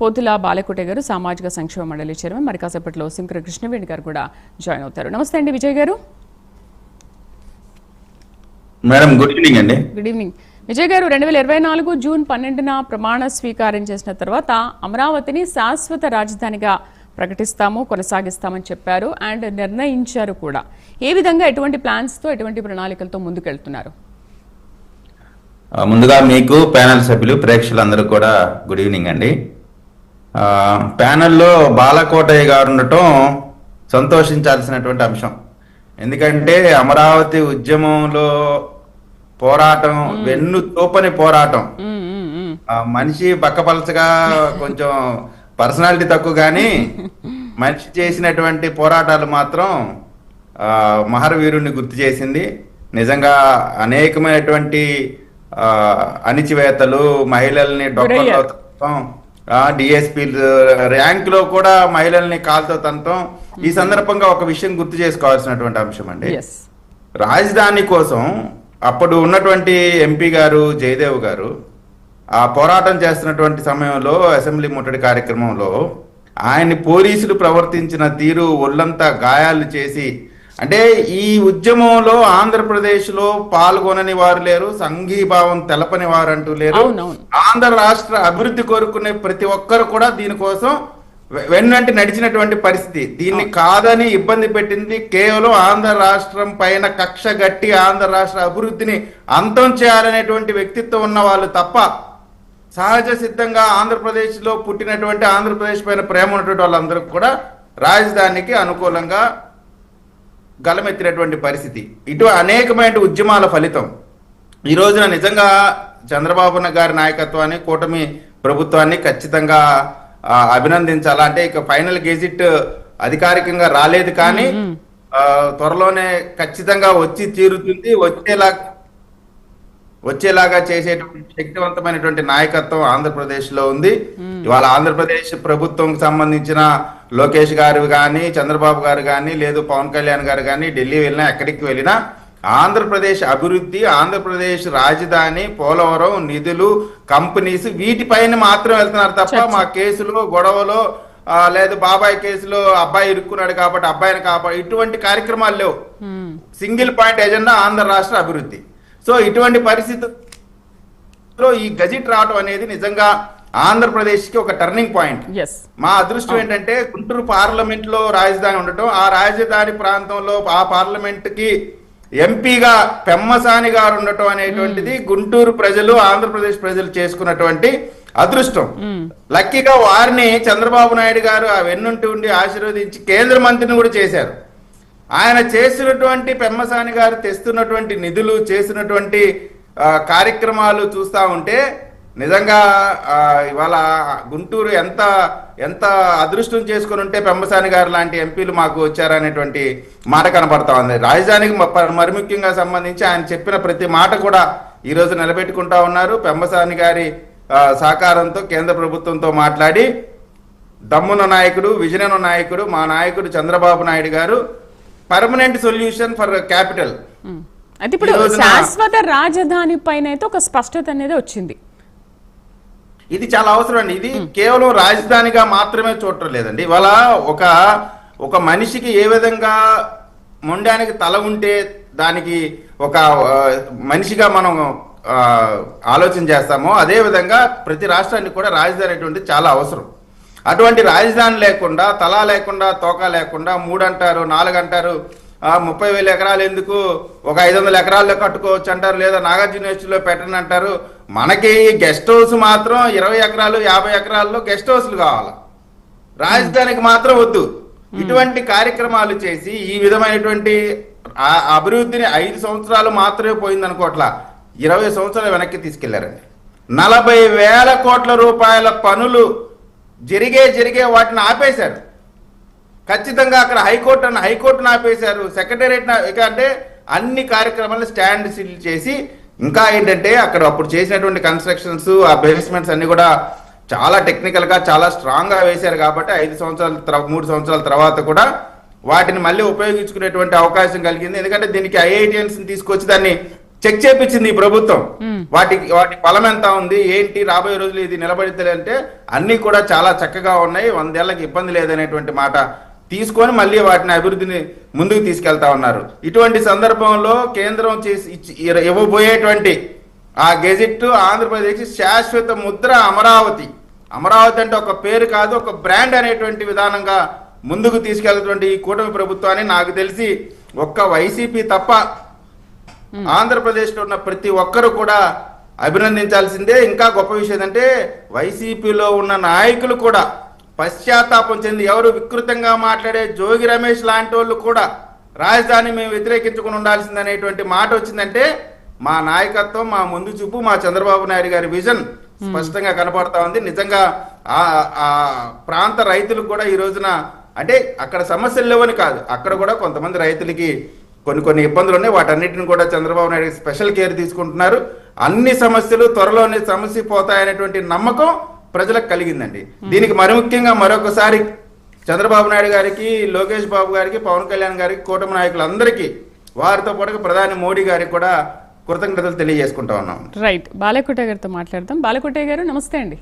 పోతుల బాలకోట గారు సామాజిక సంక్షేమ మండలి చైర్మన్ మరి కాసేపట్లో సింకర కృష్ణవేణి గారు కూడా జాయిన్ అవుతారు. నమస్తే అండి విజయ్ గారు. మేడం గుడ్ ఈవినింగ్ అండి. Good evening. విజయ్ గారు రెండు వేల ఇరవై నాలుగు జూన్ పన్నెండున ప్రమాణ స్వీకారం చేసిన తర్వాత అమరావతిని శాశ్వత రాజధానిగా ప్రకటిస్తాము కొనసాగిస్తామని చెప్పారు అండ్ నిర్ణయించారు కూడా. ఏ విధంగా ఎటువంటి ప్లాన్స్తో ఎటువంటి ప్రణాళికలతో ముందుకెళ్తున్నారు? ముందుగా మీకు ప్యానల్ సభ్యులు ప్రేక్షకులందరూ కూడా గుడ్ ఈవినింగ్ అండి. ప్యానెల్లో బాలకోటయ్య గారు ఉండటం సంతోషించాల్సినటువంటి అంశం. ఎందుకంటే అమరావతి ఉద్యమంలో పోరాటం వెన్ను తోపని పోరాటం. మనిషి బక్కపలసగా కొంచెం పర్సనాలిటీ తక్కువ కానీ మనిషి చేసినటువంటి పోరాటాలు మాత్రం ఆ, మహరవీరుణ్ణి గుర్తు చేసింది. నిజంగా అనేకమైనటువంటి అణిచివేతలు మహిళల్ని డొక్కలో డిఎస్పీ ర్యాంక్లో కూడా మహిళల్ని కాల్తో తనటం ఈ సందర్భంగా ఒక విషయం గుర్తు చేసుకోవాల్సినటువంటి అంశం అండి. రాజధాని కోసం అప్పుడు ఉన్నటువంటి ఎంపీ గారు జయదేవ్ గారు ఆ పోరాటం చేస్తున్నటువంటి సమయంలో అసెంబ్లీ ముట్టడి కార్యక్రమంలో ఆయన్ని పోలీసులు ప్రవర్తించిన తీరు ఒళ్ళంతా గాయాలు చేసి అంటే ఈ ఉద్యమంలో ఆంధ్రప్రదేశ్లో పాల్గొనని వారు లేరు సంఘీభావం తెలపని వారు అంటూ లేరు. ఆంధ్ర రాష్ట్ర అభివృద్ధి కోరుకునే ప్రతి ఒక్కరు కూడా దీనికోసం వెన్నంటి నడిచినటువంటి పరిస్థితి. దీన్ని కాదని ఇబ్బంది పెట్టింది కేవలం ఆంధ్ర రాష్ట్రం పైన కక్ష గట్టి ఆంధ్ర రాష్ట్ర అభివృద్ధిని అంతం చేయాలనేటువంటి వ్యక్తిత్వం ఉన్న వాళ్ళు తప్ప సహజ సిద్ధంగా ఆంధ్రప్రదేశ్లో పుట్టినటువంటి ఆంధ్రప్రదేశ్ పైన ప్రేమ ఉన్నటువంటి వాళ్ళందరూ కూడా రాజధానికి అనుకూలంగా గలమెత్తినటువంటి పరిస్థితి. ఇటు అనేకమైన ఉద్యమాల ఫలితం. ఈ రోజున నిజంగా చంద్రబాబు గారి నాయకత్వాన్ని కూటమి ప్రభుత్వాన్ని ఖచ్చితంగా అభినందించాలా? అంటే ఇక ఫైనల్ గెజిట్ అధికారికంగా రాలేదు కానీ త్వరలోనే ఖచ్చితంగా వచ్చి తీరుతుంది. వచ్చేలా వచ్చేలాగా చేసేటువంటి శక్తివంతమైనటువంటి నాయకత్వం ఆంధ్రప్రదేశ్లో ఉంది ఇవాళ ఆంధ్రప్రదేశ్ ప్రభుత్వం సంబంధించిన లోకేష్ గారు కానీ చంద్రబాబు గారు కానీ లేదు పవన్ కళ్యాణ్ గారు కానీ ఢిల్లీ వెళ్ళినా ఎక్కడికి వెళ్ళినా ఆంధ్రప్రదేశ్ అభివృద్ధి ఆంధ్రప్రదేశ్ రాజధాని పోలవరం నిధులు కంపెనీస్ వీటిపైన మాత్రం వెళ్తున్నారు తప్ప మా కేసులో గొడవలో లేదు బాబాయ్ కేసులో అబ్బాయి ఇరుక్కున్నాడు కాబట్టి అబ్బాయిని కాపాడు ఇటువంటి కార్యక్రమాలు లేవు. సింగిల్ పాయింట్ ఎజెండా ఆంధ్ర రాష్ట్ర అభివృద్ధి. సో ఇటువంటి పరిస్థితుల్లో ఈ గజిట్ రావడం అనేది నిజంగా ఆంధ్రప్రదేశ్కి ఒక టర్నింగ్ పాయింట్ మా అదృష్టం ఏంటంటే గుంటూరు పార్లమెంట్లో రాజధాని ఉండటం. ఆ రాజధాని ప్రాంతంలో ఆ పార్లమెంట్కి ఎంపీగా పెమ్మసాని గారు ఉండటం అనేటువంటిది గుంటూరు ప్రజలు ఆంధ్రప్రదేశ్ ప్రజలు చేసుకున్నటువంటి అదృష్టం. లక్కీగా వారిని చంద్రబాబు నాయుడు గారు ఆ వెన్నుంటి ఉండి ఆశీర్వదించి కేంద్ర మంత్రిని కూడా చేశారు. ఆయన చేసినటువంటి పెమ్మసాని గారు తెస్తున్నటువంటి నిధులు చేసినటువంటి కార్యక్రమాలు చూస్తా ఉంటే నిజంగా ఇవాళ గుంటూరు ఎంత ఎంత అదృష్టం చేసుకుని ఉంటే పెమ్మసాని గారు లాంటి ఎంపీలు మాకు వచ్చారనేటువంటి మాట కనపడతా ఉంది. రాజధానికి మరి ముఖ్యంగా సంబంధించి ఆయన చెప్పిన ప్రతి మాట కూడా ఈరోజు నిలబెట్టుకుంటా ఉన్నారు. పెమ్మసాని గారి సహకారంతో కేంద్ర ప్రభుత్వంతో మాట్లాడి దమ్మున నాయకుడు విజయన నాయకుడు మా నాయకుడు చంద్రబాబు నాయుడు గారు పర్మనెంట్ సొల్యూషన్ ఫర్ క్యాపిటల్. అయితే ఇప్పుడు శాశ్వత రాజధాని పైన అయితే ఒక స్పష్టత అనేది వచ్చింది. ఇది చాలా అవసరం అండి. ఇది కేవలం రాజధానిగా మాత్రమే చూడటం లేదండి. ఇవాళ ఒక ఒక మనిషికి ఏ విధంగా మొండానికి తల ఉంటే దానికి ఒక మనిషిగా మనం ఆలోచన చేస్తామో అదే విధంగా ప్రతి రాష్ట్రానికి కూడా రాజధాని అనేటువంటి చాలా అవసరం. అటువంటి రాజధాని లేకుండా తల లేకుండా తోక లేకుండా మూడు అంటారు నాలుగు అంటారు ఆ, ముప్పై వేల ఎకరాలు ఎందుకు? ఒక ఐదు వందల ఎకరాల్లో కట్టుకోవచ్చు అంటారు లేదా నాగార్జున యూనివర్సిటీలో పెట్టండి అంటారు. మనకి గెస్ట్ హౌస్ మాత్రం ఇరవై ఎకరాలు యాభై ఎకరాల్లో గెస్ట్ హౌస్లు కావాలి. రాజధానికి మాత్రం వద్దు. ఇటువంటి కార్యక్రమాలు చేసి ఈ విధమైనటువంటి ఆ అభివృద్ధిని ఐదు సంవత్సరాలు మాత్రమే పోయింది అనుకోట్లా ఇరవై సంవత్సరాలు వెనక్కి తీసుకెళ్ళారండి. నలభై వేల కోట్ల రూపాయల పనులు జరిగే జరిగే వాటిని ఆపేశారు. ఖచ్చితంగా అక్కడ హైకోర్టు అన్న హైకోర్టును ఆపేశారు. సెక్రటేరియట్ ఇక అంటే అన్ని కార్యక్రమాలను స్టాండ్ సిల్ చేసి ఇంకా ఏంటంటే అక్కడ అప్పుడు చేసినటువంటి కన్స్ట్రక్షన్స్ ఆ బేస్మెంట్స్ అన్ని కూడా చాలా టెక్నికల్గా చాలా స్ట్రాంగ్గా వేశారు కాబట్టి ఐదు సంవత్సరాల మూడు సంవత్సరాల తర్వాత కూడా వాటిని మళ్ళీ ఉపయోగించుకునేటువంటి అవకాశం కలిగింది. ఎందుకంటే దీనికి ఐఐటిఎన్స్ని తీసుకొచ్చి దాన్ని చెక్ చేపించింది ఈ ప్రభుత్వం. వాటి వాటి ఫలం ఎంత ఉంది ఏంటి రాబోయే రోజులు ఇది నిలబడితే అంటే అన్ని కూడా చాలా చక్కగా ఉన్నాయి. వందేళ్ళకు ఇబ్బంది లేదనేటువంటి మాట తీసుకొని మళ్ళీ వాటిని అభివృద్ధిని ముందుకు తీసుకెళ్తా ఉన్నారు. ఇటువంటి సందర్భంలో కేంద్రం చేసి ఇవ్వబోయేటువంటి ఆ గెజిట్ ఆంధ్రప్రదేశ్ శాశ్వత ముద్ర అమరావతి. అమరావతి అంటే ఒక పేరు కాదు ఒక బ్రాండ్ అనేటువంటి విధానంగా ముందుకు తీసుకెళ్తున్నటువంటి ఈ కూటమి ప్రభుత్వాన్ని నాకు తెలిసి ఒక్క వైసీపీ తప్ప ఆంధ్రప్రదేశ్లో ఉన్న ప్రతి ఒక్కరు కూడా అభినందించాల్సిందే. ఇంకా గొప్ప విషయం ఏంటంటే వైసీపీలో ఉన్న నాయకులు కూడా పశ్చాత్తాపం చెంది ఎవరు వికృతంగా మాట్లాడే జోగి రమేష్ లాంటి వాళ్ళు కూడా రాజధాని మేము వ్యతిరేకించుకుని ఉండాల్సిందనేటువంటి మాట వచ్చిందంటే మా నాయకత్వం మా ముందు చూపు మా చంద్రబాబు నాయుడు గారి విజన్ స్పష్టంగా కనపడతా ఉంది. నిజంగా ఆ ఆ ప్రాంత రైతులకు కూడా ఈ రోజున అంటే అక్కడ సమస్యలు లేవని కాదు. అక్కడ కూడా కొంతమంది రైతులకి కొన్ని కొన్ని ఇబ్బందులు ఉన్నాయి. వాటన్నిటిని కూడా చంద్రబాబు నాయుడు స్పెషల్ కేర్ తీసుకుంటున్నారు. అన్ని సమస్యలు త్వరలోనే సమస్య పోతాయనేటువంటి నమ్మకం ప్రజలకు కలిగిందండి. దీనికి మరి ముఖ్యంగా మరొకసారి చంద్రబాబు నాయుడు గారికి లోకేష్ బాబు గారికి పవన్ కళ్యాణ్ గారికి కూటమి నాయకులందరికీ వారితో పాటు ప్రధాని మోడీ గారికి కూడా కృతజ్ఞతలు తెలియజేసుకుంటా ఉన్నాం. రైట్. బాలకోట గారితో మాట్లాడదాం. బాలకోట గారు నమస్తే అండి.